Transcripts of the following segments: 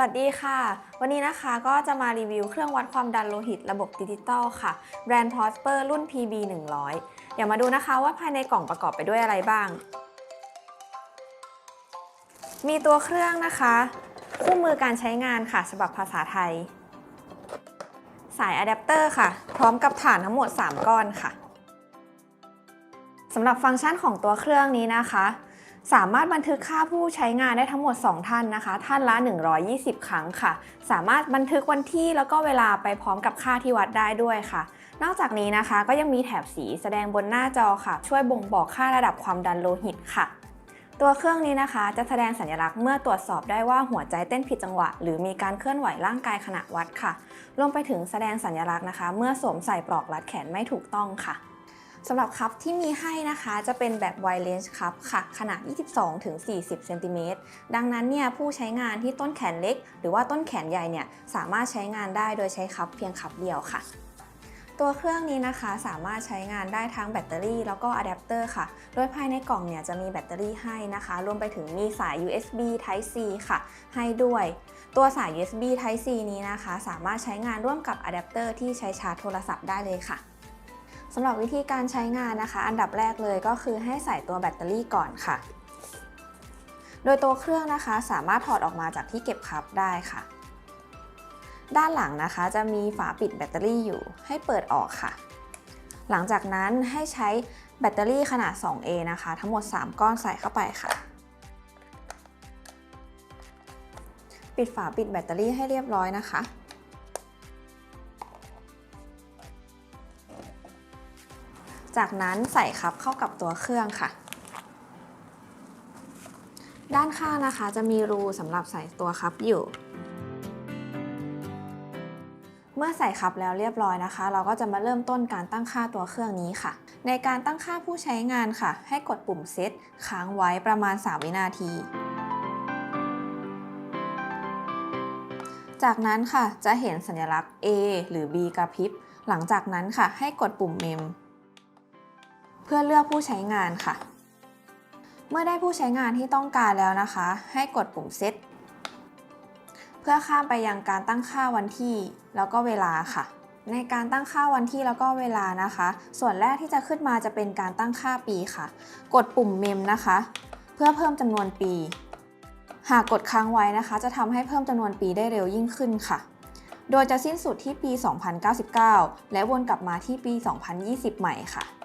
วัสดีค่ะ วันนี้นะคะก็จะมารีวิวเครื่องวัดความดันโลหิตระบบดิจิตอลค่ะ แบรนด์ Prosper รุ่น PB 100เดี๋ยวมาดูนะคะว่าภายในกล่องประกอบไปด้วยอะไรบ้าง มีตัวเครื่องนะคะ คู่มือการใช้งานค่ะฉบับภาษาไทย สายอะแดปเตอร์ค่ะ พร้อมกับฐานทั้งหมด 3 ก้อนค่ะสำหรับฟังก์ชันของตัวเครื่องนี้นะคะ สามารถบันทึกค่าผู้ใช้งานได้ทั้งหมด 2 ท่านนะคะ ท่านละ 120 ครั้งค่ะ สามารถบันทึกวันที่แล้วก็เวลาไปพร้อมกับค่าที่วัดได้ด้วยค่ะ นอกจากนี้นะคะก็ยังมีแถบสีแสดงบนหน้าจอค่ะ ช่วยบ่งบอกค่าระดับความดันโลหิตค่ะ ตัวเครื่องนี้นะคะจะแสดงสัญลักษณ์เมื่อตรวจสอบได้ว่าหัวใจเต้นผิดจังหวะ หรือมีการเคลื่อนไหวร่างกายขณะวัดค่ะ รวมไปถึงแสดงสัญลักษณ์นะคะ เมื่อสวมใส่ปลอกรัดแขนไม่ถูกต้องค่ะ สำหรับคัพที่มีให้นะคะจะเป็นแบบ wide range คัพค่ะขนาด 22-40 เซนติเมตรดังนั้นเนี่ยผู้ใช้งานที่ต้นแขนเล็ก หรือว่าต้นแขนใหญ่เนี่ยสามารถใช้งานได้โดยใช้คัพเพียงคัพเดียวค่ะ ตัวเครื่องนี้นะคะสามารถใช้งานได้ทั้งแบตเตอรี่แล้วก็อะแดปเตอร์ค่ะ โดยภายในกล่องเนี่ยจะมีแบตเตอรี่ให้นะคะ รวมไปถึงมีสาย USB Type C ค่ะ ให้ด้วยตัวสาย USB Type C นี้นะคะ สามารถใช้งานร่วมกับอะแดปเตอร์ที่ใช้ชาร์จโทรศัพท์ได้เลยค่ะ สำหรับวิธีการใช้งานนะคะ อันดับแรกเลยก็คือให้ใส่ตัวแบตเตอรี่ก่อนค่ะ โดยตัวเครื่องนะคะสามารถถอดออกมาจากที่เก็บคัพได้ค่ะ ด้านหลังนะคะจะมีฝาปิดแบตเตอรี่อยู่ ให้เปิดออกค่ะ หลังจากนั้นให้ใช้แบตเตอรี่ขนาด 2A นะคะ ทั้งหมด 3 ก้อนใส่เข้าไปค่ะปิดฝาปิดแบตเตอรี่ให้เรียบร้อยนะคะ จากนั้นใส่คัพเข้ากับตัวเครื่องค่ะ ด้านข้างนะคะจะมีรูสำหรับใส่ตัวคัพอยู่ เมื่อใส่คัพแล้วเรียบร้อยนะคะ เราก็จะมาเริ่มต้นการตั้งค่าตัวเครื่องนี้ค่ะ ในการตั้งค่าผู้ใช้งานค่ะ ให้กดปุ่มเซตค้างไว้ประมาณ 3 วินาทีจากนั้นค่ะจะเห็นสัญลักษณ์ A หรือ B กระพริบ หลังจากนั้นค่ะ ให้กดปุ่มเมม พื่อเลือกผู้ใช้งานค่ะ เมื่อได้ผู้ใช้งานที่ต้องการแล้วนะคะ ให้กดปุ่มเซตเพื่อข้ามไปยังการตั้งค่าวันที่แล้วก็เวลาค่ะ ในการตั้งค่าวันที่แล้วก็เวลานะคะ ส่วนแรกที่จะขึ้นมาจะเป็นการตั้งค่าปีค่ะ กดปุ่มเมมนะคะ เพื่อเพิ่มจำนวนปี หากกดค้างไว้นะคะ จะทำให้เพิ่มจำนวนปีได้เร็วยิ่งขึ้นค่ะ โดยจะสิ้นสุดที่ปี 2099 และวนกลับมาที่ปี 2020 ใหม่ค่ะ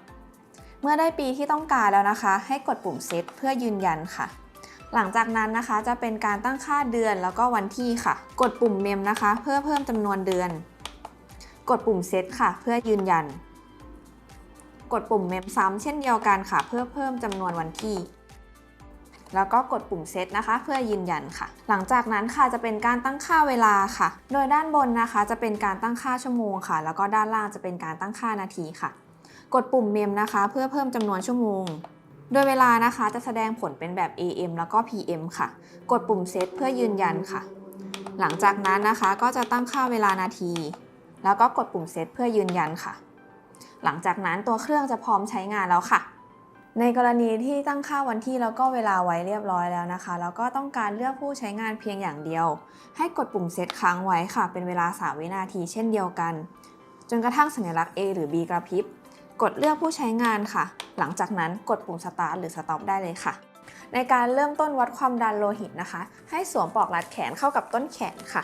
มื่อได้ปีที่ต้องการแล้วนะคะ ให้กดปุ่มเซตเพื่อยืนยันค่ะ หลังจากนั้นนะคะจะเป็นการตั้งค่าเดือนแล้วก็วันที่ค่ะ กดปุ่มเมมนะคะ เพื่อเพิ่มจำนวนเดือน กดปุ่มเซตค่ะ เพื่อยืนยัน กดปุ่มเมมซ้ำเช่นเดียวกันค่ะ เพื่อเพิ่มจำนวนวันที่แล้วก็กดปุ่มเซตนะคะ เพื่อยืนยันค่ะ หลังจากนั้นค่ะจะเป็นการตั้งค่าเวลาค่ะ โดยด้านบนนะคะ จะเป็นการตั้งค่าชั่วโมงค่ะ แล้วก็ด้านล่างจะเป็นการตั้งค่านาทีค่ะ กดปุ่มเมมนะคะ เพื่อเพิ่มจำนวนชั่วโมง โดยเวลานะคะจะแสดงผลเป็นแบบ AM แล้วก็ PM ค่ะ กดปุ่มเซตเพื่อยืนยันค่ะ หลังจากนั้นนะคะก็จะตั้งค่าเวลานาที แล้วก็กดปุ่มเซตเพื่อยืนยันค่ะ หลังจากนั้นตัวเครื่องจะพร้อมใช้งานแล้วค่ะในกรณีที่ตั้งค่าวันที่แล้วก็เวลาไว้เรียบร้อยแล้วนะคะ แล้วก็ต้องการเลือกผู้ใช้งานเพียงอย่างเดียว ให้กดปุ่มเซตค้างไว้ค่ะ เป็นเวลา 3 วินาทีเช่นเดียวกัน จนกระทั่งสัญลักษณ์ A หรือ B กระพริบ กดเลือกผู้ใช้งานค่ะ หลังจากนั้นกดปุ่ม Start หรือ Stop ได้เลยค่ะ ในการเริ่มต้นวัดความดันโลหิตนะคะ ให้สวมปลอกรัดแขนเข้ากับต้นแขนค่ะ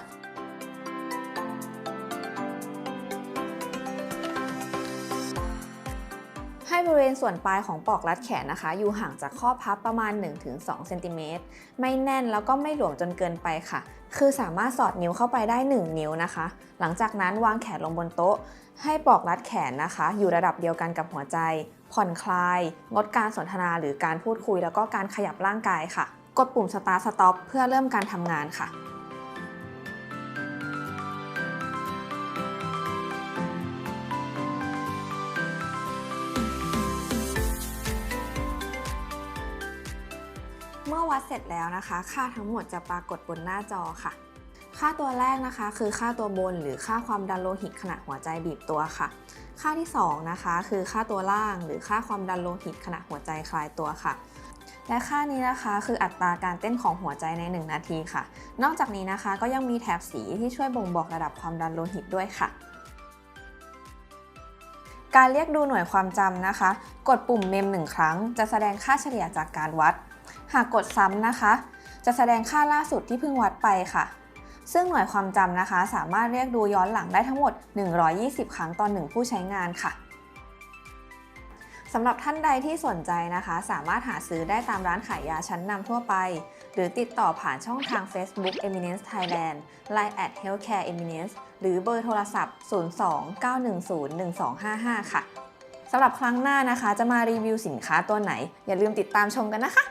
บริเวณส่วนปลายของปลอกรัดแขนนะคะ อยู่ห่างจากข้อพับประมาณ 1-2เซนติเมตรไม่แน่นแล้วก็ไม่หลวมจนเกินไปค่ะ คือสามารถสอดนิ้วเข้าไปได้ 1 นิ้วนะคะ หลังจากนั้นวางแขนลงบนโต๊ะ ให้ปลอกรัดแขนนะคะ อยู่ระดับเดียวกันกับหัวใจ ผ่อนคลาย งดการสนทนาหรือการพูดคุย แล้วก็การขยับร่างกายค่ะ กดปุ่ม Start Stop เพื่อเริ่มการทำงานค่ะ อวัดเสร็จแล้วนะคะ ค่าทั้งหมดจะปรากฏบนหน้าจอค่ะ ค่าตัวแรกนะคะ คือค่าตัวบนหรือค่าความดันโลหิตขณะหัวใจบีบตัวค่ะ ค่าที่2นะคะคือค่าตัวล่างหรือค่าความดันโลหิตขณะหัวใจคลายตัวค่ะและค่านี้นะคะคืออัตราการเต้นของหัวใจใน 1 นาทีค่ะ นอกจากนี้นะคะก็ยังมีแถบสีที่ช่วยบ่งบอกระดับความดันโลหิตด้วยค่ะ การเรียกดูหน่วยความจำนะคะ กดปุ่มเมมหนึ่งครั้ง จะแสดงค่าเฉลี่ยจากการวัด หากกดซ้ำนะคะ จะแสดงค่าล่าสุดที่เพิ่งวัดไปค่ะ ซึ่งหน่วยความจำนะคะ สามารถเรียกดูย้อนหลังได้ทั้งหมด 120 ครั้งต่อหนึ่งผู้ใช้งานค่ะสำหรับท่านใดที่สนใจนะคะ สามารถหาซื้อได้ตามร้านขายยาชั้นนำทั่วไป หรือติดต่อผ่านช่องทาง Facebook Eminence Thailand Line at Healthcare Eminence หรือเบอร์โทรศัพท์ 02-910-1255 ค่ะสำหรับครั้งหน้านะคะ จะมารีวิวสินค้าตัวไหน อย่าลืมติดตามชมกันนะคะ